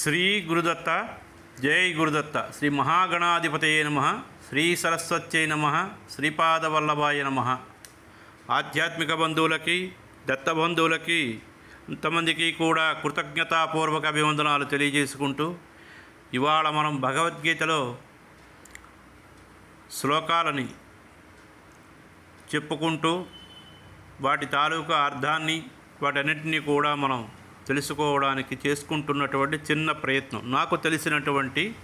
శ్రీ గురుదత్త జై గురుదత్త. శ్రీ మహాగణాధిపతయ నమ. శ్రీ సరస్వత్యై నమ. శ్రీపాదవల్లభాయ నమ. ఆధ్యాత్మిక బంధువులకి దత్త బంధువులకి ఇంతమందికి కూడా కృతజ్ఞతాపూర్వక అభివందనాలు తెలియజేసుకుంటూ ఇవాళ మనం భగవద్గీతలో శ్లోకాలని చెప్పుకుంటూ వాటి తాలూకా అర్థాన్ని వాటన్నిటినీ కూడా మనం తెలుసుకోవడానికి చేసుకుంటున్నటువంటి చిన్న ప్రయత్నం నాకు తెలిసినటువంటి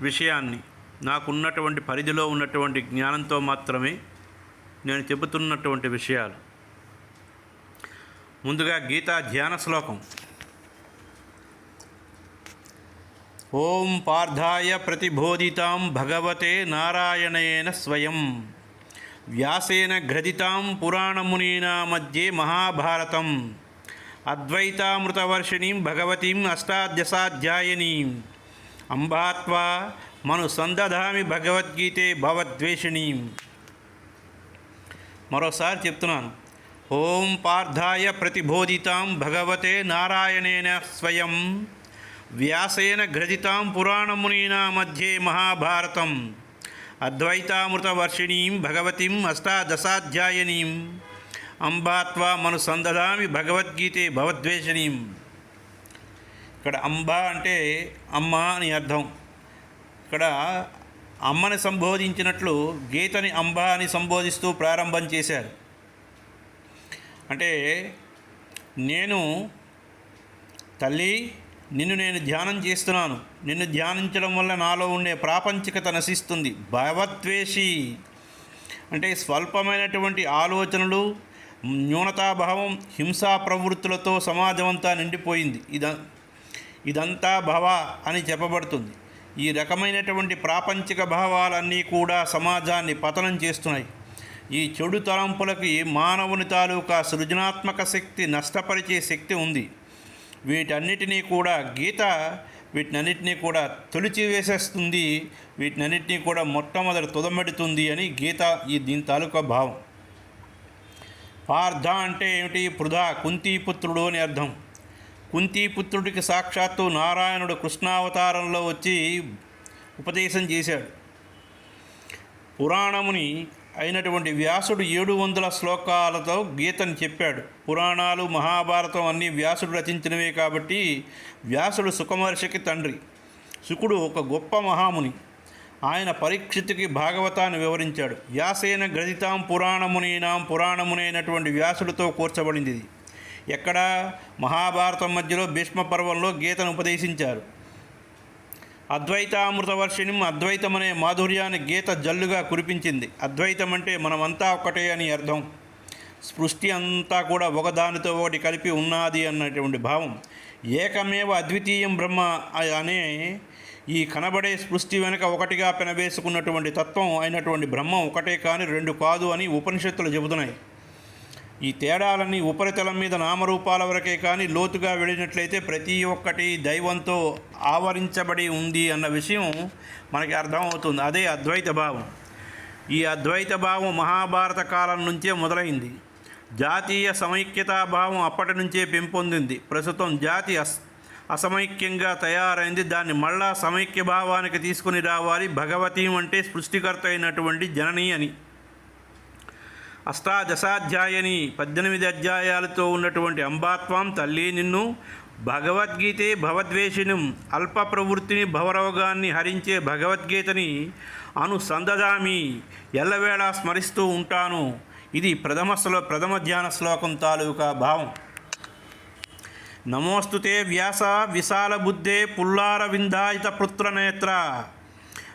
విషయాన్ని నాకున్నటువంటి పరిధిలో ఉన్నటువంటి జ్ఞానంతో మాత్రమే నేను చెబుతున్నటువంటి విషయాలు. ముందుగా గీతా ధ్యాన శ్లోకం. ఓం పార్థాయ ప్రతిబోధితాం భగవతే నారాయణేన స్వయం. వ్యాసేన గ్రథితాం పురాణమునీనా మధ్యే మహాభారతం. అద్వైతామృతవర్షిణీం భగవతీం అష్టాదశాధ్యాయనీం. అంబాత్వా మను సందధామి భగవద్గీతే భవద్వేషిణీం. మరోసారి చెప్తున్నాను. ఓం పార్థాయ ప్రతిబోధితాం భగవతే నారాయణేన స్వయం. వ్యాసేన గ్రథితాం పురాణమునీనా మధ్యే మహాభారతం. అద్వైతామృతవర్షిణీం భగవతీం అష్టాదశాధ్యాయనీం. అంబాత్వా మను సందదామి భగవద్గీతే భవద్వేషణీం. ఇక్కడ అంబ అంటే అమ్మ అని అర్థం. ఇక్కడ అమ్మని సంబోధించినట్లు గీతని అంబ అని సంబోధిస్తూ ప్రారంభం చేశారు. అంటే నేను తల్లి నిన్ను నేను ధ్యానం చేస్తున్నాను. నిన్ను ధ్యానించడం వల్ల నాలో ఉండే ప్రాపంచికత నశిస్తుంది. భవత్వేషి అంటే స్వల్పమైనటువంటి ఆలోచనలు న్యూనతాభావం హింసా ప్రవృత్తులతో సమాజం అంతా నిండిపోయింది. ఇద ఇదంతా భవ అని చెప్పబడుతుంది. ఈ రకమైనటువంటి ప్రాపంచిక భావాలన్నీ కూడా సమాజాన్ని పతనం చేస్తున్నాయి. ఈ చెడు తలంపులకి మానవుని తాలూకా సృజనాత్మక శక్తి నష్టపరిచే శక్తి ఉంది. వీటన్నిటినీ కూడా గీత వీటినన్నిటినీ కూడా తొలిచి వేసేస్తుంది వీటినన్నిటినీ కూడా మొట్టమొదటి తుదమెడుతుంది అని గీత ఈ దీని తాలూకా భావం. పార్థ అంటే ఏమిటి? పృథా కుంతీపుత్రుడు అని అర్థం. కుంతీపుత్రుడికి సాక్షాత్తు నారాయణుడు కృష్ణావతారంలో వచ్చి ఉపదేశం చేశాడు. పురాణముని అయినటువంటి వ్యాసుడు ఏడు వందల శ్లోకాలతో గీతని చెప్పాడు. పురాణాలు మహాభారతం అన్నీ వ్యాసుడు రచించినవే కాబట్టి వ్యాసుడు సుఖమహర్షికి తండ్రి. శుకుడు ఒక గొప్ప మహాముని. ఆయన పరీక్షితుకి భాగవతాన్ని వివరించాడు. వ్యాసేన గ్రథితాం పురాణమునీనాం పురాణమునైనటువంటి వ్యాసుడితో కూర్చబడింది ఇది. ఎక్కడ మహాభారతం మధ్యలో భీష్మ పర్వంలో గీతను ఉపదేశించారు. అద్వైతామృతవర్షిణి అద్వైతం అనే మాధుర్యాన్ని గీత జల్లుగా కురిపించింది. అద్వైతం అంటే మనమంతా ఒకటే అని అర్థం. సృష్టి అంతా కూడా ఒకదానితో ఒకటి కలిపి ఉన్నది అన్నటువంటి భావం. ఏకమేవ అద్వితీయం బ్రహ్మ అనే ఈ కనబడే సృష్టి వెనుక ఒకటిగా పెనవేసుకున్నటువంటి తత్వం అయినటువంటి బ్రహ్మం ఒకటే కానీ రెండు కాదు అని ఉపనిషత్తులు చెబుతున్నాయి. ఈ తేడాలన్నీ ఉపరితలం మీద నామరూపాల వరకే కానీ లోతుగా వెళ్ళినట్లయితే ప్రతి ఒక్కటి దైవంతో ఆవరించబడి ఉంది అన్న విషయం మనకి అర్థమవుతుంది. అదే అద్వైత భావం. ఈ అద్వైత భావం మహాభారత కాలం నుంచే మొదలైంది. జాతీయ సమైక్యతా భావం అప్పటి నుంచే పెంపొందింది. ప్రస్తుతం జాతి అస్ అసమైక్యంగా తయారైంది. దాన్ని మళ్ళా సమైక్య భావానికి తీసుకుని రావాలి. భగవతి అంటే సృష్టికర్త అయినటువంటి జనని అని. అష్టాదశాధ్యాయని పద్దెనిమిది అధ్యాయాలతో ఉన్నటువంటి అంబాత్వం తల్లి నిన్ను భగవద్గీతే భవద్వేషినం అల్ప ప్రవృత్తిని భవరోగాన్ని హరించే భగవద్గీతని అనుసంధదామి ఎల్లవేళ స్మరిస్తూ ఉంటాను. ఇది ప్రథమ శ్లో ప్రథమ ధ్యాన శ్లోకం తాలూకా భావం. నమోస్తుతే వ్యాస విశాల బుద్ధే పుల్లార విందాయిత పుత్రనేత్ర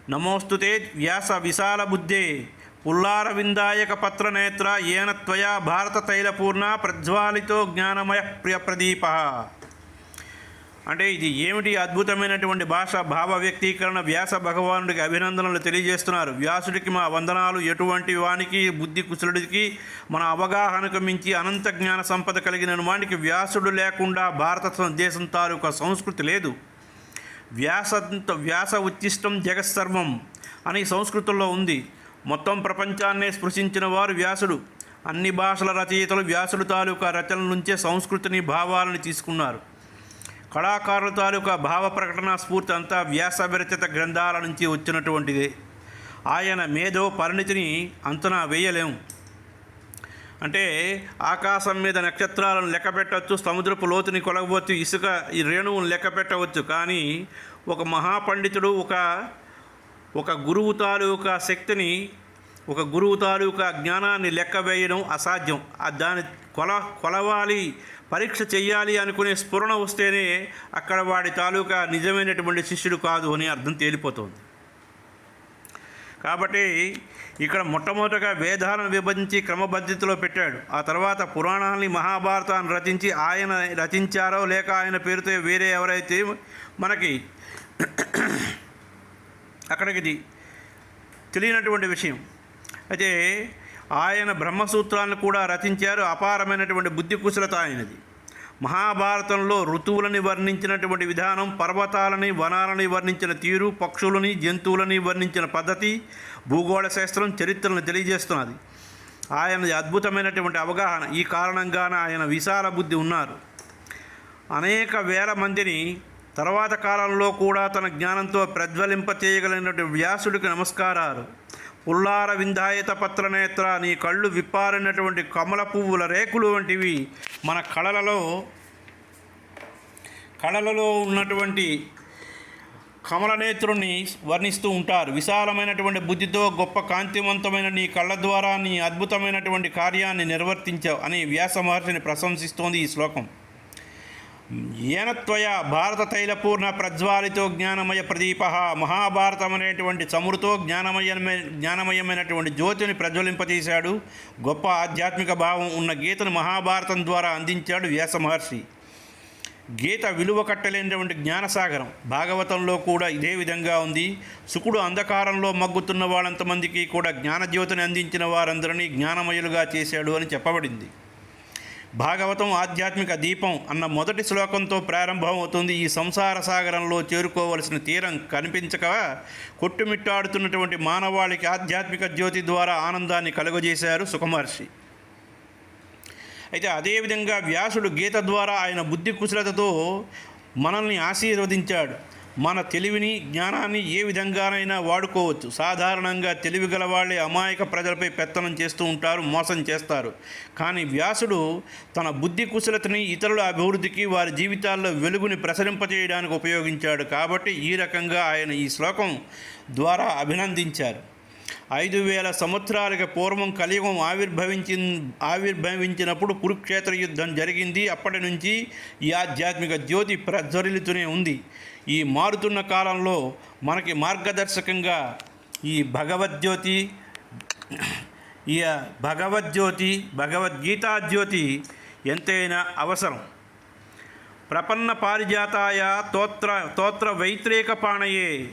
నమోస్తుతే వ్యాస విశాల బుద్ధే పుల్లారవిందాయక పత్రనేత్ర ఏన త్వయా భారత తైలపూర్ణ ప్రజ్వాలితో జ్ఞానమయ ప్రియ ప్రదీప. అంటే ఇది ఏమిటి అద్భుతమైనటువంటి భాష భావ వ్యక్తీకరణ? వ్యాస భగవానుడికి అభినందనలు తెలియజేస్తున్నారు. వ్యాసుడికి మా వందనాలు. ఎటువంటి వానికి బుద్ధి కుశలుడికి మన అవగాహనకు మించి అనంత జ్ఞాన సంపద కలిగిన వానికి వ్యాసుడు లేకుండా భారత దేశం తాలూకా సంస్కృతి లేదు. వ్యాస వ్యాస ఉచ్చిష్టం జగత్సర్వం అని సంస్కృతంలో ఉంది. మొత్తం ప్రపంచాన్నే స్పృశించిన వారు వ్యాసుడు. అన్ని భాషల రచయితలు వ్యాసుడు తాలూకా రచనల నుంచే సంస్కృతిని భావాలను తీసుకున్నారు. కళాకారుల తాలూకా భావ ప్రకటన స్ఫూర్తి అంతా వ్యాస విరచిత గ్రంథాల నుంచి వచ్చినటువంటిదే. ఆయన మేధో పరిణితిని అంచనా వేయలేము అంటే ఆకాశం మీద నక్షత్రాలను లెక్క పెట్టవచ్చు సముద్రపు లోతుని కొలగవచ్చు ఇసుక ఈ రేణువును లెక్క పెట్టవచ్చు. కానీ ఒక మహాపండితుడు ఒక ఒక గురువు తాలూకా శక్తిని ఒక గురువు తాలూకా జ్ఞానాన్ని లెక్క వేయడం అసాధ్యం. దాని కొల కొలవాలి పరీక్ష చేయాలి అనుకునే స్ఫురణ వస్తేనే అక్కడ వాడి తాలూకా నిజమైనటువంటి శిష్యుడు కాదు అని అర్థం తేలిపోతుంది. కాబట్టి ఇక్కడ మొట్టమొదటగా వేదాలను విభజించి క్రమబద్ధతిలో పెట్టాడు. ఆ తర్వాత పురాణాలని మహాభారతాన్ని రచించి ఆయన రచించారో లేక ఆయన పేరుతో వేరే ఎవరైతే మనకి అక్కడికి ఇది తెలియనటువంటి విషయం. అయితే ఆయన బ్రహ్మసూత్రాలను కూడా రచించారు అపారమైనటువంటి బుద్ధి కుశలత ఆయనది. మహాభారతంలో ఋతువులని వర్ణించినటువంటి విధానం పర్వతాలని వనాలని వర్ణించిన తీరు పక్షులని జంతువులని వర్ణించిన పద్ధతి భూగోళ శాస్త్రం చరిత్రను తెలియజేస్తున్నది. ఆయనది అద్భుతమైనటువంటి అవగాహన. ఈ కారణంగానే ఆయన విశాల బుద్ధి ఉన్నారు. అనేక వేల మందిని తర్వాత కాలంలో కూడా తన జ్ఞానంతో ప్రజ్వలింప చేయగలిగినటువంటి వ్యాసుడికి నమస్కారాలు. పుల్లార వింధాయత పత్రనేత్ర నీ కళ్ళు విప్పారినటువంటి కమల పువ్వుల రేకులు వంటివి మన కళలలో కళలలో ఉన్నటువంటి కమలనేత్రుని వర్ణిస్తూ ఉంటారు. విశాలమైనటువంటి బుద్ధితో గొప్ప కాంతివంతమైన నీ కళ్ళ ద్వారా నీ అద్భుతమైనటువంటి కార్యాన్ని నిర్వర్తించావు అని వ్యాస మహర్షిని ప్రశంసిస్తోంది ఈ శ్లోకం. ఏనత్వయ భారత తైలపూర్ణ ప్రజ్వాలితో జ్ఞానమయ ప్రదీప మహాభారతం అనేటువంటి చమురుతో జ్ఞానమయమే జ్ఞానమయమైనటువంటి జ్యోతిని ప్రజ్వలింపతీశాడు. గొప్ప ఆధ్యాత్మిక భావం ఉన్న గీతను మహాభారతం ద్వారా అందించాడు వ్యాస మహర్షి. గీత విలువ కట్టలేనటువంటి జ్ఞానసాగరం భాగవతంలో కూడా ఇదే విధంగా ఉంది. శుకుడు అంధకారంలో మగ్గుతున్న వాళ్ళంతమందికి కూడా జ్ఞానజ్యోతిని అందించిన వారందరినీ జ్ఞానమయులుగా చేశాడు అని చెప్పబడింది. భాగవతం ఆధ్యాత్మిక దీపం అన్న మొదటి శ్లోకంతో ప్రారంభమవుతుంది. ఈ సంసార సాగరంలో చేరుకోవలసిన తీరం కనిపించక కొట్టుమిట్టాడుతున్నటువంటి మానవాళికి ఆధ్యాత్మిక జ్యోతి ద్వారా ఆనందాన్ని కలుగజేశారు సుఖమహర్షి. అయితే అదేవిధంగా వ్యాసుడు గీత ద్వారా ఆయన బుద్ధి కుశలతతో మనల్ని ఆశీర్వదించాడు. మన తెలివిని జ్ఞానాన్ని ఏ విధంగానైనా వాడుకోవచ్చు. సాధారణంగా తెలివి వాళ్ళే అమాయక ప్రజలపై పెత్తనం చేస్తూ ఉంటారు మోసం చేస్తారు. కానీ వ్యాసుడు తన బుద్ధి కుశలతని ఇతరుల అభివృద్ధికి వారి జీవితాల్లో వెలుగుని ప్రసరింపజేయడానికి ఉపయోగించాడు కాబట్టి ఈ రకంగా ఆయన ఈ శ్లోకం ద్వారా అభినందించారు. ఐదు వేల సంవత్సరాలకు పూర్వం కలియుగం ఆవిర్భవించి ఆవిర్భవించినప్పుడు కురుక్షేత్ర యుద్ధం జరిగింది. అప్పటి నుంచి ఈ ఆధ్యాత్మిక జ్యోతి ప్రజ్వరిల్లుతూనే ఉంది. ఈ మారుతున్న కాలంలో మనకి మార్గదర్శకంగా ఈ భగవద్జ్యోతి ఈ భగవద్జ్యోతి భగవద్గీతా జ్యోతి ఎంతైనా అవసరం. ప్రపన్న పారిజాతాయ తోత్ర తోత్ర వైత్రేక పాణయే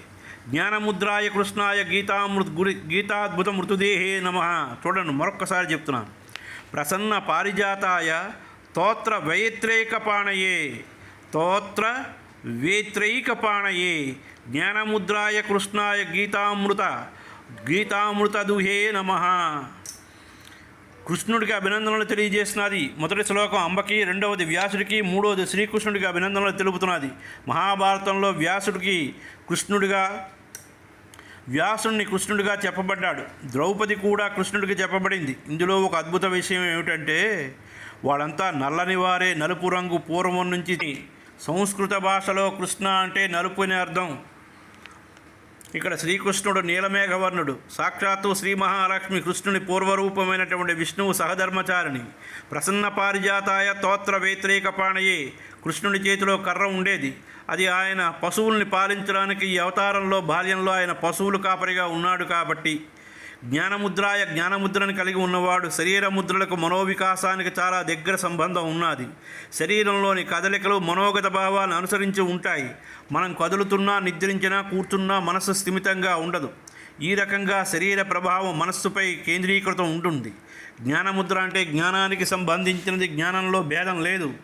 జ్ఞానముద్రాయ కృష్ణాయ గీతామృత్ గురి గీతాద్భుత మృతుదేహే నమ. చూడండి మరొక్కసారి చెప్తున్నాను ప్రసన్న పారిజాతాయ తోత్ర వైత్రేకపాణయే తోత్ర వేత్రైకపాణయే జ్ఞానముద్రాయ కృష్ణాయ గీతామృత గీతామృత దుహే నమ. కృష్ణుడికి అభినందనలు తెలియజేస్తున్నది మొదటి శ్లోకం అంబకి రెండవది వ్యాసుడికి మూడవది శ్రీకృష్ణుడికి అభినందనలు తెలుపుతున్నది. మహాభారతంలో వ్యాసుడికి కృష్ణుడిగా వ్యాసుణ్ణి కృష్ణుడిగా చెప్పబడ్డాడు. ద్రౌపది కూడా కృష్ణుడికి చెప్పబడింది. ఇందులో ఒక అద్భుత విషయం ఏమిటంటే వాళ్ళంతా నల్లని వారే నలుపు రంగు పూర్వం నుంచి సంస్కృత భాషలో కృష్ణ అంటే నలుపు అనే అర్థం. ఇక్కడ శ్రీకృష్ణుడు నీలమేఘవర్ణుడు సాక్షాత్తు శ్రీ మహాలక్ష్మి కృష్ణుని పూర్వరూపమైనటువంటి విష్ణువు సహధర్మచారిణి. ప్రసన్న పారిజాతాయ తోత్ర వ్యతిరేక పాణయే కృష్ణుని చేతిలో కర్ర ఉండేది. అది ఆయన పశువుల్ని పాలించడానికి ఈ అవతారంలో బాల్యంలో ఆయన పశువులు కాపరిగా ఉన్నాడు కాబట్టి జ్ఞానముద్రాయ జ్ఞానముద్రను కలిగి ఉన్నవాడు శరీర ముద్రలకు మనోవికాసానికి చాలా దగ్గర సంబంధం ఉన్నది. శరీరంలోని కదలికలు మనోగత భావాలను అనుసరించి ఉంటాయి. మనం కదులుతున్నా నిద్రించినా కూర్చున్నా మనస్సు స్థిమితంగా ఉండదు. ఈ రకంగా శరీర ప్రభావం మనస్సుపై కేంద్రీకృతం ఉంటుంది. జ్ఞానముద్ర అంటే జ్ఞానానికి సంబంధించినది జ్ఞానంలో భేదం లేదు.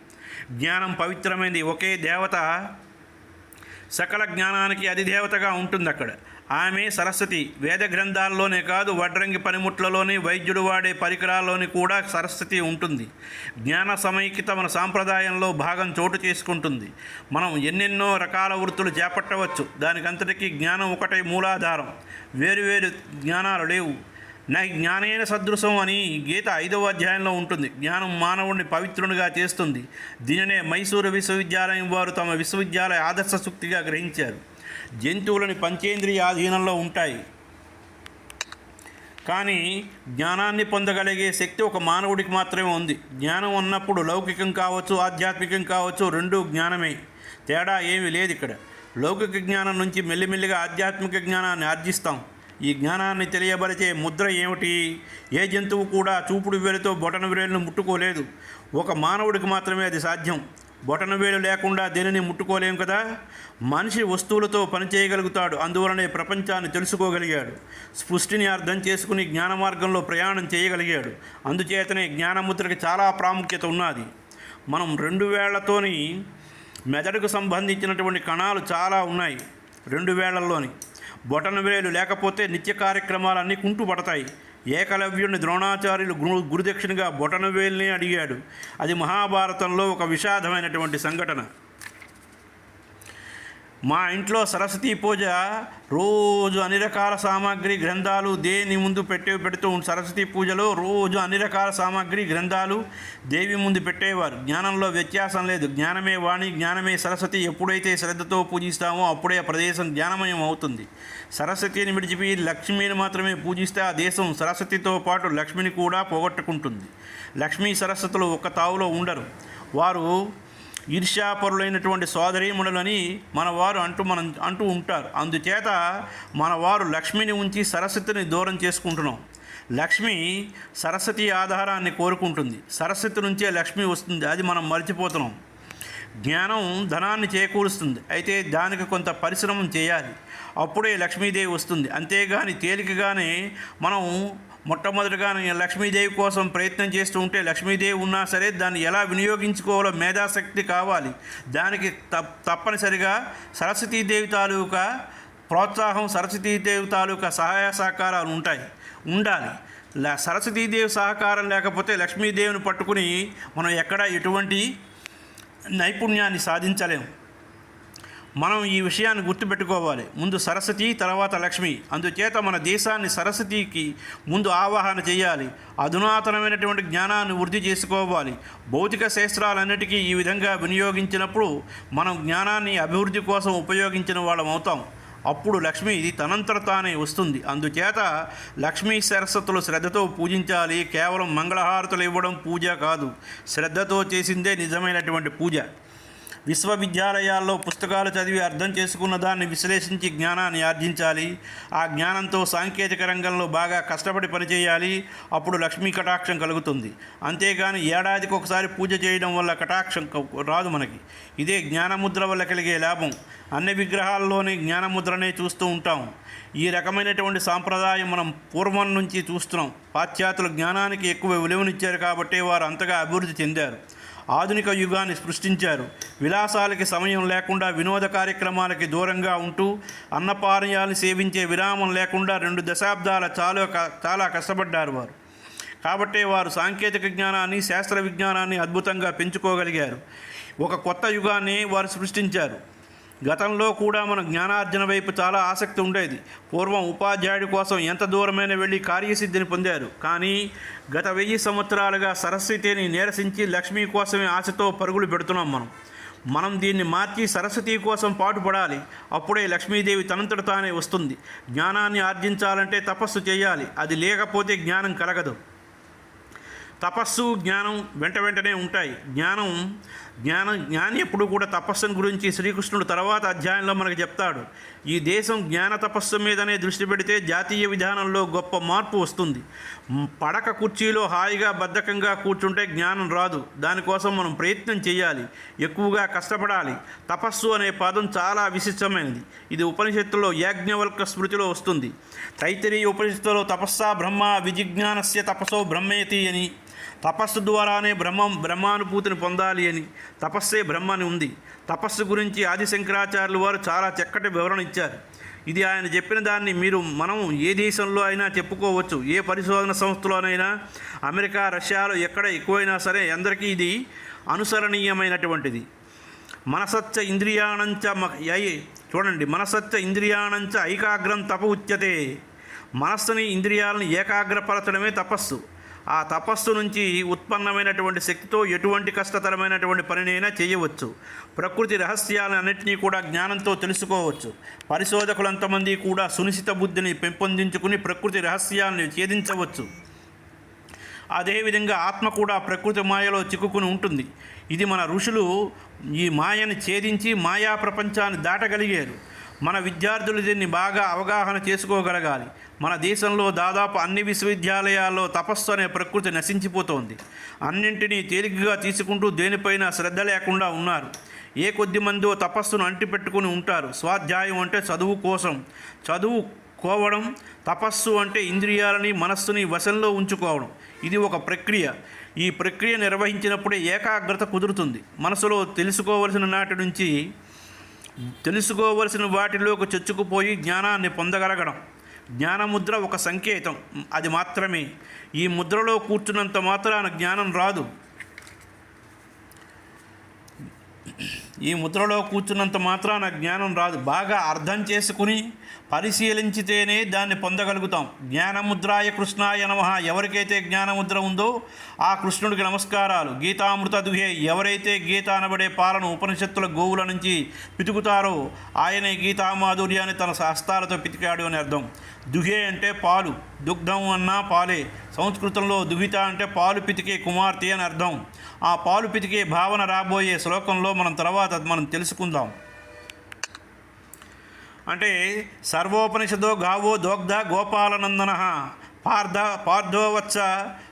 జ్ఞానం పవిత్రమైనది ఒకే దేవత సకల జ్ఞానానికి అధిదేవతగా ఉంటుంది అక్కడ ఆమె సరస్వతి వేద గ్రంథాల్లోనే కాదు వడ్రంగి పనిముట్లలోని వైద్యుడు వాడే పరికరాల్లోని కూడా సరస్వతి ఉంటుంది. జ్ఞాన సమైక్యత మన సాంప్రదాయంలో భాగం చోటు చేసుకుంటుంది. మనం ఎన్నెన్నో రకాల వృత్తులు చేపట్టవచ్చు. దానికంతటికీ జ్ఞానం ఒకటే మూలాధారం. వేరువేరు జ్ఞానాలు లేవు. నా జ్ఞానేన సదృశం అని గీత ఐదవ అధ్యాయంలో ఉంటుంది. జ్ఞానం మానవుడిని పవిత్రునిగా చేస్తుంది. దీనినే మైసూరు విశ్వవిద్యాలయం వారు తమ విశ్వవిద్యాలయ ఆదర్శ సూక్తిగా గ్రహించారు. జంతువులని పంచేంద్రియ ఆధీనంలో ఉంటాయి. కానీ జ్ఞానాన్ని పొందగలిగే శక్తి ఒక మానవుడికి మాత్రమే ఉంది. జ్ఞానం ఉన్నప్పుడు లౌకికం కావచ్చు ఆధ్యాత్మికం కావచ్చు రెండూ జ్ఞానమే. తేడా ఏమీ లేదు ఇక్కడ. లౌకిక జ్ఞానం నుంచి మెల్లిమెల్లిగా ఆధ్యాత్మిక జ్ఞానాన్ని ఆర్జిస్తాం. ఈ జ్ఞానాన్ని తెలియబరిచే ముద్ర ఏమిటి? ఏ జంతువు కూడా చూపుడు వేలుతో బొటన వేలును ముట్టుకోలేదు. ఒక మానవుడికి మాత్రమే అది సాధ్యం. బొటన వేలు లేకుండా దేనిని ముట్టుకోలేం కదా? మనిషి వస్తువులతో పనిచేయగలుగుతాడు అందువలనే ప్రపంచాన్ని తెలుసుకోగలిగాడు. సృష్టిని అర్థం చేసుకుని జ్ఞాన మార్గంలో ప్రయాణం చేయగలిగాడు. అందుచేతనే జ్ఞానముద్రకి చాలా ప్రాముఖ్యత ఉన్నది. మనం రెండు వేళ్ళతోని మెదడుకు సంబంధించినటువంటి కణాలు చాలా ఉన్నాయి. రెండు వేళ్ళలోని బొటన వేలు లేకపోతే నిత్య కార్యక్రమాలన్నీ కుంటుపడతాయి. ఏకలవ్యుని ద్రోణాచార్యులు గురు గురుదక్షిణగా బొటన అడిగాడు. అది మహాభారతంలో ఒక విషాదమైనటువంటి సంఘటన. మా ఇంట్లో సరస్వతీ పూజ రోజు అన్ని రకాల సామాగ్రి గ్రంథాలు దేని ముందు పెట్టే పెడుతూ సరస్వతి సరస్వతీ పూజలో రోజు అన్ని రకాల సామాగ్రి గ్రంథాలు దేవి ముందు పెట్టేవారు. జ్ఞానంలో వ్యత్యాసం లేదు. జ్ఞానమే వాణి జ్ఞానమే సరస్వతి. ఎప్పుడైతే శ్రద్ధతో పూజిస్తామో అప్పుడే ఆ ప్రదేశం జ్ఞానమయం అవుతుంది. సరస్వతిని విడిచిపోయి లక్ష్మిని మాత్రమే పూజిస్తే ఆ దేశం సరస్వతితో పాటు లక్ష్మిని కూడా పోగొట్టుకుంటుంది. లక్ష్మీ సరస్వతులు ఒక్క తావులో ఉండరు. వారు ఈర్ష్యాపరులైనటువంటి సోదరీముడులని మనవారు అంటూ మనం అంటూ ఉంటారు. అందుచేత మనవారు లక్ష్మిని ఉంచి సరస్వతిని దూరం చేసుకుంటున్నాం. లక్ష్మి సరస్వతి ఆధారాన్ని కోరుకుంటుంది. సరస్వతి నుంచే లక్ష్మి వస్తుంది. అది మనం మర్చిపోతున్నాం. జ్ఞానం ధనాన్ని చేకూరుస్తుంది. అయితే దానికి కొంత పరిశ్రమం చేయాలి. అప్పుడే లక్ష్మీదేవి వస్తుంది. అంతేగాని తేలికగానే మనం మొట్టమొదటిగా లక్ష్మీదేవి కోసం ప్రయత్నం చేస్తూ ఉంటే లక్ష్మీదేవి ఉన్నా సరే దాన్ని ఎలా వినియోగించుకోవాలో మేధాశక్తి కావాలి. దానికి తప్ తప్పనిసరిగా సరస్వతీదేవి తాలూకా ప్రోత్సాహం సరస్వతీదేవి తాలూకా సహాయ సహకారాలు ఉంటాయి. ఉండాలి. ల- సరస్వతీదేవి సహకారం లేకపోతే లక్ష్మీదేవిని పట్టుకుని మనం ఎక్కడ ఎటువంటి నైపుణ్యాన్ని సాధించలేము మనం ఈ విషయాన్ని గుర్తుపెట్టుకోవాలి. ముందు సరస్వతి తర్వాత లక్ష్మి. అందుచేత మన దేశాన్ని సరస్వతికి ముందు ఆవాహన చేయాలి. అధునాతనమైనటువంటి జ్ఞానాన్ని వృద్ధి చేసుకోవాలి. భౌతిక శాస్త్రాలన్నిటికీ ఈ విధంగా వినియోగించినప్పుడు మనం జ్ఞానాన్ని అభివృద్ధి కోసం ఉపయోగించిన వాళ్ళం అవుతాం. అప్పుడు లక్ష్మి ఇది తనంతట తానే వస్తుంది. అందుచేత లక్ష్మీ సరస్వతులు శ్రద్ధతో పూజించాలి. కేవలం మంగళహారతులు ఇవ్వడం పూజ కాదు. శ్రద్ధతో చేసిందే నిజమైనటువంటి పూజ. విశ్వవిద్యాలయాల్లో పుస్తకాలు చదివి అర్థం చేసుకున్న దాన్ని విశ్లేషించి జ్ఞానాన్ని ఆర్జించాలి. ఆ జ్ఞానంతో సాంకేతిక రంగంలో బాగా కష్టపడి పనిచేయాలి. అప్పుడు లక్ష్మీ కటాక్షం కలుగుతుంది. అంతేగాని ఏడాదికి ఒకసారి పూజ చేయడం వల్ల కటాక్షం రాదు మనకి. ఇదే జ్ఞానముద్ర వల్ల కలిగే లాభం. అన్ని విగ్రహాల్లోని జ్ఞానముద్రనే చూస్తూ ఉంటాం. ఈ రకమైనటువంటి సాంప్రదాయం మనం పూర్వం నుంచి చూస్తున్నాం. పాశ్చాత్యులు జ్ఞానానికి ఎక్కువ విలువనిచ్చారు కాబట్టి వారు అంతగా అభివృద్ధి చెందారు. ఆధునిక యుగాన్ని సృష్టించారు. విలాసాలకి సమయం లేకుండా వినోద కార్యక్రమాలకి దూరంగా ఉంటూ అన్నపానీయాలు సేవించే విరామం లేకుండా రెండు దశాబ్దాల చాలా చాలా కష్టపడ్డారు వారు. కాబట్టే వారు సాంకేతిక జ్ఞానాన్ని శాస్త్ర విజ్ఞానాన్ని అద్భుతంగా పెంచుకోగలిగారు. ఒక కొత్త యుగాన్ని వారు సృష్టించారు. గతంలో కూడా మన జ్ఞానార్జన వైపు చాలా ఆసక్తి ఉండేది. పూర్వం ఉపాధ్యాయుడి కోసం ఎంత దూరమైన వెళ్ళి కార్యసిద్ధిని పొందారు. కానీ గత వెయ్యి సంవత్సరాలుగా సరస్వతిని నీరసించి లక్ష్మీ కోసమే ఆశతో పరుగులు పెడుతున్నాం మనం. మనం దీన్ని మార్చి సరస్వతి కోసం పాటుపడాలి. అప్పుడే లక్ష్మీదేవి తనంతట తానే వస్తుంది. జ్ఞానాన్ని ఆర్జించాలంటే తపస్సు చేయాలి. అది లేకపోతే జ్ఞానం కలగదు. తపస్సు జ్ఞానం వెంట వెంటనే ఉంటాయి. జ్ఞానం జ్ఞానం జ్ఞాని ఎప్పుడు కూడా తపస్సును గురించి శ్రీకృష్ణుడు తర్వాత అధ్యాయంలో మనకు చెప్తాడు. ఈ దేశం జ్ఞాన తపస్సు మీదనే దృష్టి పెడితే జాతీయ విధానంలో గొప్ప మార్పు వస్తుంది. పడక కుర్చీలో హాయిగా బద్ధకంగా కూర్చుంటే జ్ఞానం రాదు. దానికోసం మనం ప్రయత్నం చేయాలి. ఎక్కువగా కష్టపడాలి. తపస్సు అనే పదం చాలా విశిష్టమైనది. ఇది ఉపనిషత్తులో యాజ్ఞవల్క స్మృతిలో వస్తుంది. తైతరీయ ఉపనిషత్తులో తపస్సా బ్రహ్మ విజిజ్ఞానస్య తపస్సో బ్రహ్మేతి అని. తపస్సు ద్వారానే బ్రహ్మం బ్రహ్మానుభూతిని పొందాలి అని. తపస్సే బ్రహ్మ అని ఉంది. తపస్సు గురించి ఆది శంకరాచార్యులు వారు చాలా చక్కటి వివరణ ఇచ్చారు. ఇది ఆయన చెప్పిన దాన్ని మీరు మనం ఏ దేశంలో అయినా చెప్పుకోవచ్చు. ఏ పరిశోధన సంస్థలోనైనా అమెరికా రష్యాలో ఎక్కడ ఎక్కువైనా సరే అందరికీ ఇది అనుసరణీయమైనటువంటిది. మనసచ్చ ఇంద్రియాణంచ మ- యై చూడండి మనసచ్చ ఇంద్రియాణంచ ఐకాగ్రం తప ఉచ్యతే. మనస్సుని ఇంద్రియాలను ఏకాగ్రపరచడమే తపస్సు. ఆ తపస్సు నుంచి ఉత్పన్నమైనటువంటి శక్తితో ఎటువంటి కష్టతరమైనటువంటి పనినైనా చేయవచ్చు. ప్రకృతి రహస్యాలన్నింటినీ కూడా జ్ఞానంతో తెలుసుకోవచ్చు. పరిశోధకులంతమంది కూడా సునిశ్చిత బుద్ధిని పెంపొందించుకుని ప్రకృతి రహస్యాలను ఛేదించవచ్చు. అదేవిధంగా ఆత్మ కూడా ప్రకృతి మాయలో చిక్కుకుని ఉంటుంది. ఇది మన ఋషులు ఈ మాయని ఛేదించి మాయా ప్రపంచాన్ని దాటగలిగారు. మన విద్యార్థులు దీన్ని బాగా అవగాహన చేసుకోగలగాలి. మన దేశంలో దాదాపు అన్ని విశ్వవిద్యాలయాల్లో తపస్సు అనే ప్రకృతి నశించిపోతోంది. అన్నింటినీ తేలికగా తీసుకుంటూ దేనిపైన శ్రద్ధ లేకుండా ఉన్నారు. ఏ కొద్ది మందో తపస్సును అంటిపెట్టుకుని ఉంటారు. స్వాధ్యాయం అంటే చదువు కోసం. చదువు కోవడం తపస్సు అంటే ఇంద్రియాలని మనస్సుని వశంలో ఉంచుకోవడం. ఇది ఒక ప్రక్రియ. ఈ ప్రక్రియ నిర్వహించినప్పుడే ఏకాగ్రత కుదురుతుంది. మనసులో తెలుసుకోవలసిన నాటి నుంచి తెలుసుకోవలసిన వాటిలోకి చొచ్చుకుపోయి జ్ఞానాన్ని పొందగలగడం. జ్ఞానముద్ర ఒక సంకేతం. అది మాత్రమే. ఈ ముద్రలో కూర్చున్నంత మాత్రాన జ్ఞానం రాదు. ఈ ముద్రలో కూర్చున్నంత మాత్రాన జ్ఞానం రాదు. బాగా అర్థం చేసుకుని పరిశీలించితేనే దాన్ని పొందగలుగుతాం. జ్ఞానముద్రాయ కృష్ణాయ నమ. ఎవరికైతే జ్ఞానముద్ర ఉందో ఆ కృష్ణుడికి నమస్కారాలు. గీతామృత దుహే ఎవరైతే గీత అనబడే పాలను ఉపనిషత్తుల గోవుల నుంచి పితుకుతారో ఆయనే గీతామాధుర్యాన్ని తన శాస్త్రాలతో పితికాడు అని అర్థం. దుహే అంటే పాలు. దుగ్ధం అన్నా పాలే. సంస్కృతంలో దుహిత అంటే పాలు పితికే కుమార్తె అని అర్థం. ఆ పాలు పితికే భావన రాబోయే శ్లోకంలో మనం తర్వాత మనం తెలుసుకుందాం. అంటే సర్వోపనిషదో గావో దోగ్ధ గోపాలనందన పార్థ పార్థోవత్స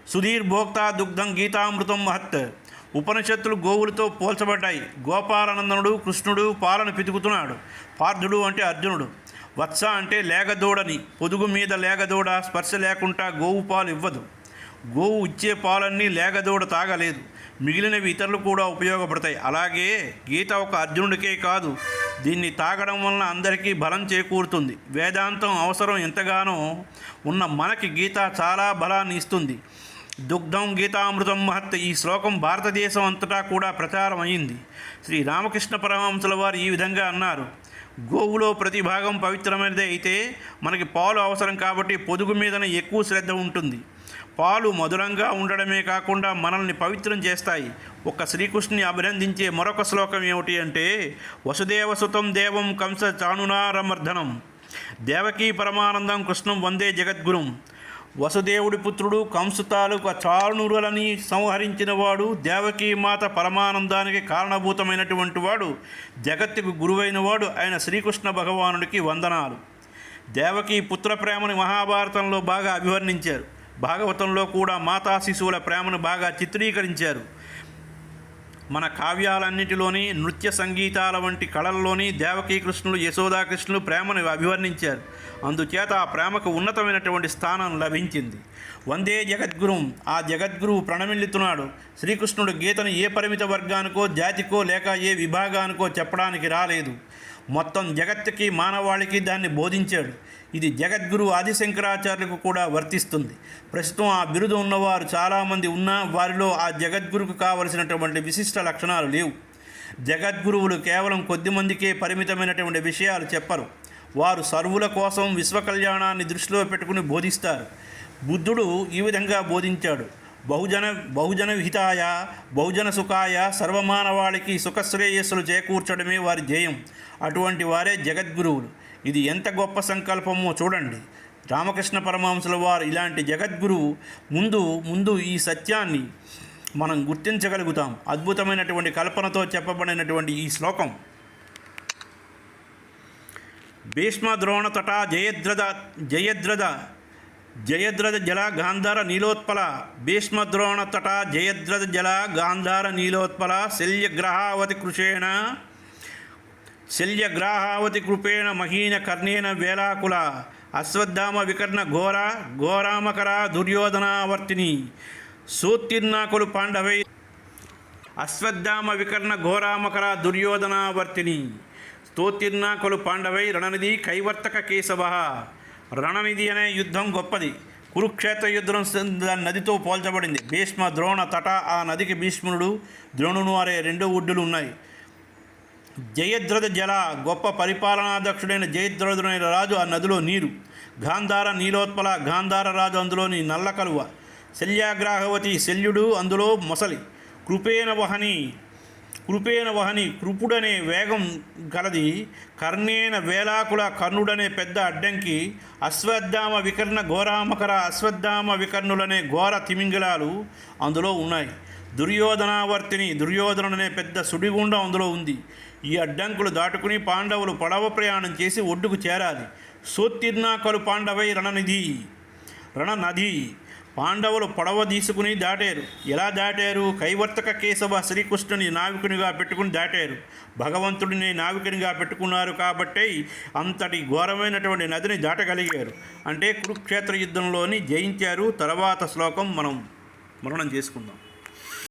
సుధీర్భోక్త దుగ్ధం గీతామృతం మహత్. ఉపనిషత్తులు గోవులతో పోల్చబడ్డాయి. గోపాలనందనుడు కృష్ణుడు పాలను పితుకుతున్నాడు. పార్థుడు అంటే అర్జునుడు. వత్స అంటే లేగదూడని. పొదుగు మీద లేగదూడ స్పర్శ లేకుండా గోవు పాలు ఇవ్వదు. గోవు ఇచ్చే పాలన్నీ లేగదూడ తాగలేదు. మిగిలినవి ఇతరులు కూడా ఉపయోగపడతాయి. అలాగే గీత ఒక అర్జునుడికే కాదు. దీన్ని తాగడం వలన అందరికీ బలం చేకూరుతుంది. వేదాంతం అవసరం ఎంతగానో ఉన్న మనకి గీత చాలా బలాన్ని ఇస్తుంది. దుగ్ధం గీతామృతం మహత్ ఈ శ్లోకం భారతదేశం అంతటా కూడా ప్రచారం అయింది శ్రీ రామకృష్ణ పరమహంసుల వారు ఈ విధంగా అన్నారు. గోవులో ప్రతి భాగం పవిత్రమైనదే అయితే మనకి పాలు అవసరం కాబట్టి పొదుగు మీదనే ఎక్కువ శ్రద్ధ ఉంటుంది. పాలు మధురంగా ఉండడమే కాకుండా మనల్ని పవిత్రం చేస్తాయి. ఒక్క శ్రీకృష్ణుని అభినందించే మరొక శ్లోకం ఏమిటి అంటే వసుదేవసుతం దేవం కంస చాణునారమర్ధనం దేవకీ పరమానందం కృష్ణం వందే జగద్గురుం. వసుదేవుడి పుత్రుడు కంసు తాలూకు చాణురులని సంహరించిన వాడు దేవకీ మాత పరమానందానికి కారణభూతమైనటువంటి వాడు జగత్తుకు గురువైన వాడు ఆయన శ్రీకృష్ణ భగవానుడికి వందనాలు. దేవకీ పుత్ర ప్రేమని మహాభారతంలో బాగా అభివర్ణించారు. భాగవతంలో కూడా మాతా శిశువుల ప్రేమను బాగా చిత్రీకరించారు. మన కావ్యాలన్నిటిలోని నృత్య సంగీతాల వంటి కళల్లోని దేవకీ కృష్ణులు యశోదాకృష్ణులు ప్రేమను అభివర్ణించారు. అందుచేత ఆ ప్రేమకు ఉన్నతమైనటువంటి స్థానం లభించింది. వందే జగద్గురుం. ఆ జగద్గురువు ప్రణమిల్లుతున్నాడు. శ్రీకృష్ణుడు గీతను ఏ పరిమిత వర్గానికో జాతికో లేక ఏ విభాగానికో చెప్పడానికి రాలేదు. మొత్తం జగత్తుకి మానవాళికి దాన్ని బోధించాడు. ఇది జగద్గురు ఆదిశంకరాచార్యులకు కూడా వర్తిస్తుంది. ప్రస్తుతం ఆ బిరుదు ఉన్నవారు చాలామంది ఉన్నా వారిలో ఆ జగద్గురుకు కావలసినటువంటి విశిష్ట లక్షణాలు లేవు. జగద్గురువులు కేవలం కొద్ది మందికే పరిమితమైనటువంటి విషయాలు చెప్పరు. వారు సర్వుల కోసం విశ్వ కళ్యాణాన్ని దృష్టిలో పెట్టుకుని బోధిస్తారు. బుద్ధుడు ఈ విధంగా బోధించాడు. బహుజన బహుజన విహితాయ బహుజన సుఖాయ సర్వమానవాళికి సుఖశ్రేయస్సులు చేకూర్చడమే వారి ధ్యేయం. అటువంటి వారే జగద్గురువులు. ఇది ఎంత గొప్ప సంకల్పమో చూడండి. రామకృష్ణ పరమహంసుల వారు ఇలాంటి జగద్గురువు ముందు ముందు ఈ సత్యాన్ని మనం గుర్తించగలుగుతాం. అద్భుతమైనటువంటి కల్పనతో చెప్పబడినటువంటి ఈ శ్లోకం. భీష్మ ద్రోణ తటా జయద్రద జయద్రద జయద్రథ జల గాంధార నీలోత్పల భీష్మ ద్రోణ తటా జయద్రథ జల గాంధార నీలోత్పల శల్యగ్రహావతి కృషేణ శల్యగ్రాహావతి కృపేణ మహీన కర్ణేన వేలాకుల అశ్వత్థామ వికర్ణ ఘోర ఘోరామకర దుర్యోధనావర్తిని సూత్తిర్నాకులు పాండవై అశ్వత్థామ వికర్ణ ఘోరామకర దుర్యోధనావర్తిని స్తోతిర్నా కొలు పాండవై రణనిధి కైవర్తక కేశవ రణనిధి అనే యుద్ధం గొప్పది. కురుక్షేత్ర యుద్ధం నదితో పోల్చబడింది. భీష్మ ద్రోణ తట ఆ నదికి భీష్మునుడు ద్రోణుడు అనే రెండు ఒడ్డులు ఉన్నాయి. జయద్రథ జల గొప్ప పరిపాలనాధ్యక్షుడైన జయద్రథుడైన రాజు ఆ నదిలో నీరు. గాంధార నీలోత్పల గాంధార రాజు అందులోని నల్ల కలువ శల్యాగ్రాహవతి శల్యుడు అందులో మొసలి. కృపేణ వహని కృపేణ వహని కృపుడనే వేగం గలది కర్ణేన వేలాకుల కర్ణుడనే పెద్ద అడ్డంకి అశ్వత్థామ వికర్ణ ఘోరామకర అశ్వత్థామ వికర్ణులనే ఘోర తిమింగలాలు అందులో ఉన్నాయి. దుర్యోధనావర్తిని దుర్యోధనుడనే పెద్ద సుడిగుండం అందులో ఉంది. ఈ అడ్డంకులు దాటుకుని పాండవులు పడవ ప్రయాణం చేసి ఒడ్డుకు చేరాలి. సోత్తిర్నాకలు పాండవై రణనిధి రణనది పాండవులు పడవ తీసుకుని దాటారు. ఎలా దాటారు? కైవర్తక కేశవ శ్రీకృష్ణుని నావికునిగా పెట్టుకుని దాటారు. భగవంతుడిని నావికునిగా పెట్టుకున్నారు కాబట్టి అంతటి ఘోరమైనటువంటి నదిని దాటగలిగారు. అంటే కురుక్షేత్ర యుద్ధంలోని జయించారు. తర్వాత శ్లోకం మనం మరణం చేసుకుందాం.